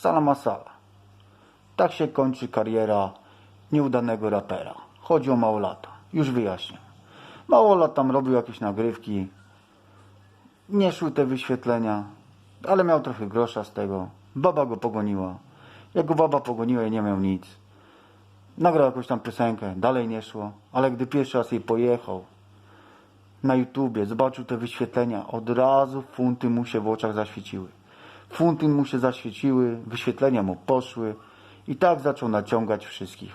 Sala masala. Tak się kończy kariera nieudanego rapera. Chodzi o mało lata. Już wyjaśnię. Mało lat tam robił jakieś nagrywki. Nie szły te wyświetlenia, ale miał trochę grosza z tego. Baba go pogoniła. Jak go baba pogoniła i nie miał nic. Nagrał jakąś tam piosenkę, dalej nie szło, ale gdy pierwszy raz jej pojechał na YouTubie, zobaczył te wyświetlenia, od razu funty mu się w oczach zaświeciły. Funty mu się zaświeciły, wyświetlenia mu poszły i tak zaczął naciągać wszystkich.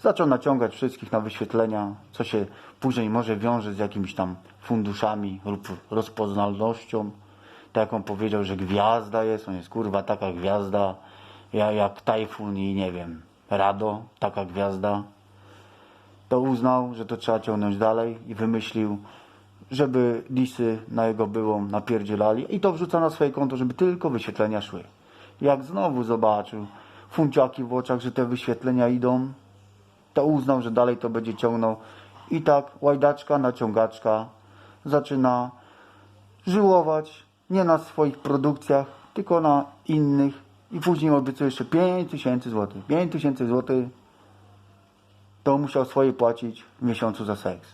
Zaczął naciągać wszystkich na wyświetlenia, co się później może wiąże z jakimiś tam funduszami lub rozpoznalnością. Tak on powiedział, że gwiazda jest, on jest kurwa taka gwiazda, ja, jak Tajfun i nie wiem, Rado, taka gwiazda. To uznał, że to trzeba ciągnąć dalej i wymyślił, żeby lisy na jego byłą napierdzielali i to wrzuca na swoje konto, żeby tylko wyświetlenia szły. Jak znowu zobaczył funciaki w oczach, że te wyświetlenia idą, to uznał, że dalej to będzie ciągnął. I tak łajdaczka, naciągaczka zaczyna żyłować nie na swoich produkcjach, tylko na innych. I później obiecuje jeszcze 5 tysięcy złotych. 5 tysięcy złotych to musiał swoje płacić w miesiącu za seks.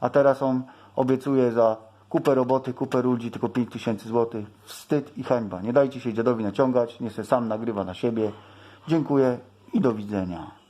A teraz on obiecuje za kupę roboty, kupę ludzi, tylko 5 tysięcy złotych. Wstyd i hańba. Nie dajcie się dziadowi naciągać, niech se sam nagrywa na siebie. Dziękuję i do widzenia.